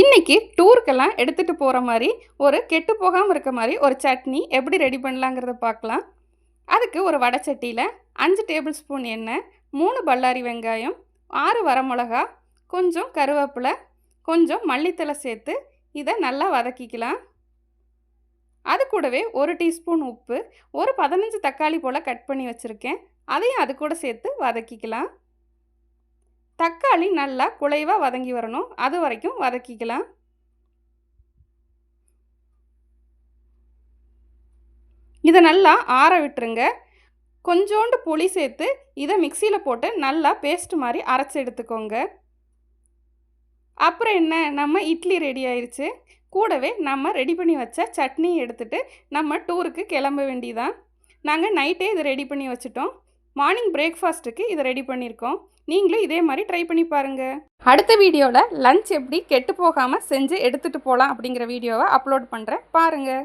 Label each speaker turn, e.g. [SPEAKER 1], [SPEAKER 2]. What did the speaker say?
[SPEAKER 1] இன்னைக்கு டூருக்கெல்லாம் எடுத்துகிட்டு போகிற மாதிரி ஒரு கெட்டு போகாமல் இருக்க மாதிரி ஒரு சட்னி எப்படி ரெடி பண்ணலாங்கிறத பார்க்கலாம். அதுக்கு ஒரு வடை சட்டியில் அஞ்சு டேபிள் ஸ்பூன் எண்ணெய் மூணு பல்லாரி வெங்காயம் ஆறு வரமிளகா கொஞ்சம் கருவேப்பிலை கொஞ்சம் மல்லித்தலை சேர்த்து இதை நல்லா வதக்கிக்கலாம். அது கூடவே ஒரு டீஸ்பூன் உப்பு ஒரு பதினஞ்சு தக்காளி போல் கட் பண்ணி வச்சுருக்கேன். அதையும் அது கூட சேர்த்து வதக்கிக்கலாம். தக்காளி நல்லா குலைவாக வதங்கி வரணும். அது வரைக்கும் வதக்கிக்கலாம். இதை நல்லா ஆற விட்டுருங்க. கொஞ்சோண்டு புளி சேர்த்து இதை மிக்சியில் போட்டு நல்லா பேஸ்ட் மாதிரி அரைச்சி எடுத்துக்கோங்க. அப்புறம் என்ன? நம்ம இட்லி ரெடி ஆயிடுச்சு கூடவே நம்ம ரெடி பண்ணி வச்ச சட்னி எடுத்துகிட்டு நம்ம டூருக்கு கிளம்ப வேண்டியதான் நாங்கள் நைட்டே இதை ரெடி பண்ணி வச்சுட்டோம். மார்னிங் பிரேக்ஃபாஸ்ட்டுக்கு இதை ரெடி பண்ணியிருக்கோம். நீங்களும் இதே மாதிரி ட்ரை பண்ணி பாருங்கள் அடுத்த வீடியோவில் லஞ்ச் எப்படி கெட்டு போகாமல் செஞ்சு எடுத்துகிட்டு போகலாம் அப்படிங்கிற வீடியோவை அப்லோட் பண்ணுறேன் பாருங்கள்